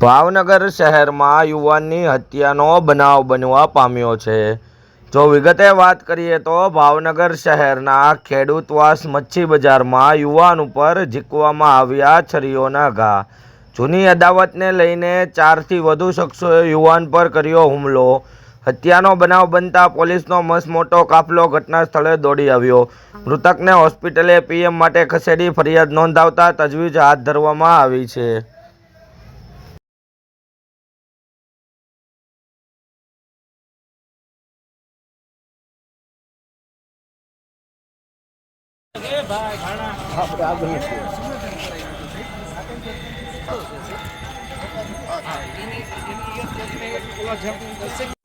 ભાવનગર શહેરમાં યુવાનની હત્યાનો બનાવ બનવા પામ્યો છે. જો વિગતે વાત કરીએ તો ભાવનગર શહેરના ખેડૂતવાસ મચ્છી બજારમાં યુવાન ઉપર ઝીકવામાં આવ્યા છરીઓના ઘા. જૂની અદાવતને લઈને ચારથી વધુ શખ્સોએ યુવાન પર કર્યો હુમલો. હત્યાનો બનાવ બનતા પોલીસનો મસમોટો કાફલો ઘટના સ્થળે દોડી આવ્યો. મૃતકને હોસ્પિટલે પીએમ માટે ખસેડી ફરિયાદ નોંધાવતા તજવીજ હાથ ધરવામાં આવી છે. આપણે આગળ નથી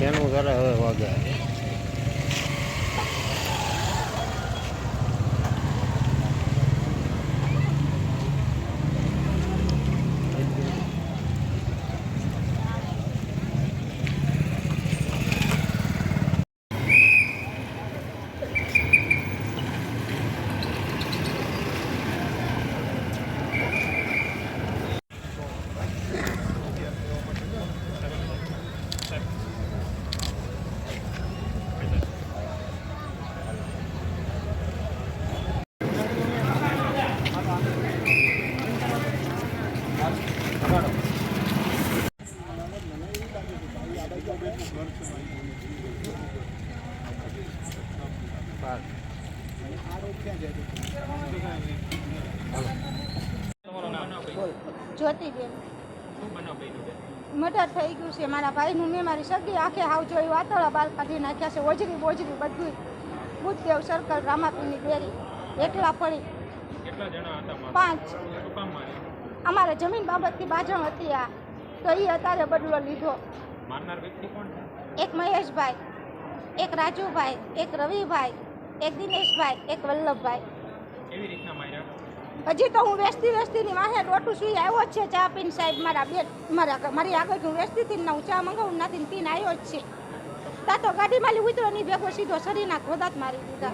કેનું કરે હવે વાગે? જ્યોતિબેન મર્ડર થઈ ગયું છે મારા ભાઈનું મેં મારી સગી આંખે હાવ જોયું વાતોળા બાલ કાઢી નાખ્યા છે, ઓજરી બોજરી બધું બુદ્ધદેવ સર્કલ રામાપીની ડેરી એકલા પડી? પાંચ? અમારે જમીન બાબતની બાજણ હતી આ. તો એ અત્યારે બદલો લીધો. એક મહેશભાઈ એક રાજુભાઈ એક રવિભાઈ એક દિનેશભાઈ એક વલ્લભભાઈ. હજી તો હું વેચતી વેચતીની વાહે ડોટું સુઈ આવ્યો જ છે ચા પીને સાહેબ મારા બે મારા મારી આગળ હું વેચતી હતી હું ચા મંગાવું નાથી પીને આવ્યો જ છે. તા તો ગાડીમાં માલી ઉતરો નહીં ભેગો સીધો શરીરના ખોદાત મારી દીધા.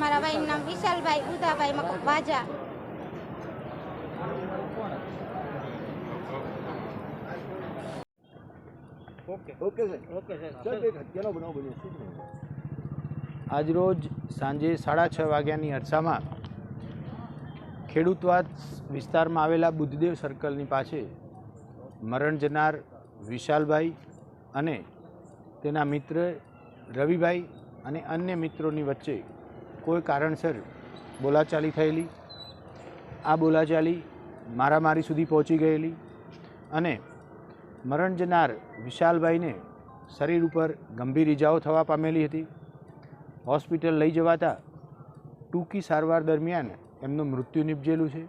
મારા ભાઈનું નામ ઓકે. ઉદાભાઈ મકો ભાજા આજરોજ સાંજે સાડા છ વાગ્યાની અરસામાં ખેડૂતવાદ વિસ્તારમાં આવેલા બુદ્ધદેવ સર્કલની પાસે મરણ જનાર વિશાલભાઈ અને તેના મિત્ર રવિભાઈ અને અન્ય મિત્રોની વચ્ચે કોઈ કારણસર બોલાચાલી થયેલી. આ બોલાચાલી મારામારી સુધી પહોંચી ગયેલી અને મરણ જનાર વિશાલભાઈને શરીર ઉપર ગંભીર ઇજાઓ થવા પામેલી હતી. હોસ્પિટલ લઈ જવાતા ટૂંકી સારવાર દરમિયાન એમનું મૃત્યુ નિપજેલું છે.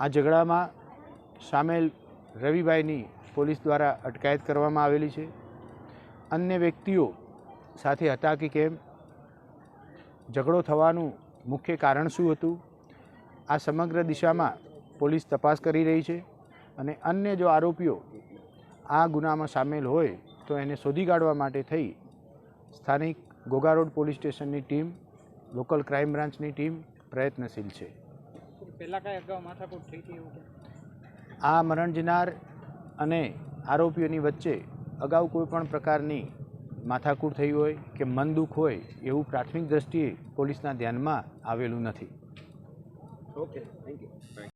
આ ઝઘડામાં સામેલ રવિભાઈની પોલીસ દ્વારા અટકાયત કરવામાં આવેલી છે. અન્ય વ્યક્તિઓ સાથે હતા કે કેમ? ઝઘડો થવાનું મુખ્ય કારણ શું હતું? આ સમગ્ર દિશામાં પોલીસ તપાસ કરી રહી છે. અને અન્ય જો આરોપીઓ આ ગુનામાં સામેલ હોય તો એને શોધી કાઢવા માટે થઈ સ્થાનિક ઘોઘા રોડ પોલીસ સ્ટેશનની ટીમ લોકલ ક્રાઇમ બ્રાન્ચની ટીમ પ્રયત્નશીલ છે? આ મરણ જનાર અને આરોપીઓની વચ્ચે અગાઉ કોઈ પણ પ્રકારની માથાકૂટ થઈ હોય કે મન દુઃખ હોય એવું પ્રાથમિક દ્રષ્ટિએ પોલીસના ધ્યાનમાં આવેલું નથી. Okay thank you